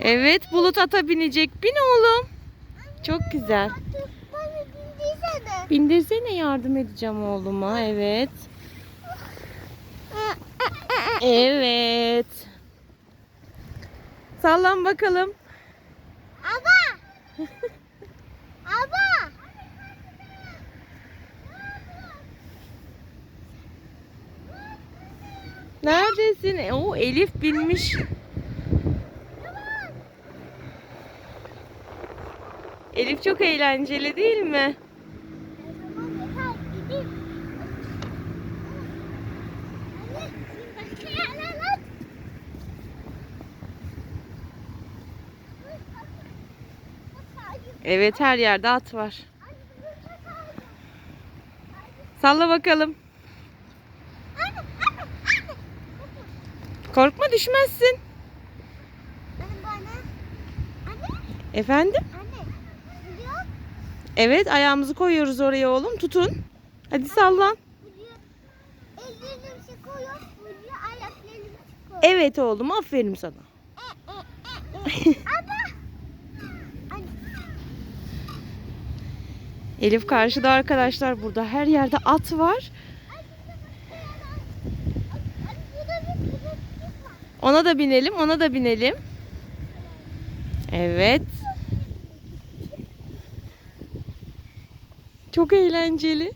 Evet Bulut ata binecek. Bin oğlum. Çok güzel. Bindirsene. Bindirsene yardım edeceğim oğluma. Evet. Evet. Sallan bakalım. Aba. Aba. Neredesin? O Elif binmiş. Elif çok eğlenceli değil mi? Evet her yerde at var. Salla bakalım. Korkma düşmezsin. Efendim? Evet ayağımızı koyuyoruz oraya oğlum. Tutun. Hadi sallan. Evet oğlum aferin sana. Elif karşıda arkadaşlar burada her yerde at var. Ona da binelim ona da binelim. Evet. Çok eğlenceli.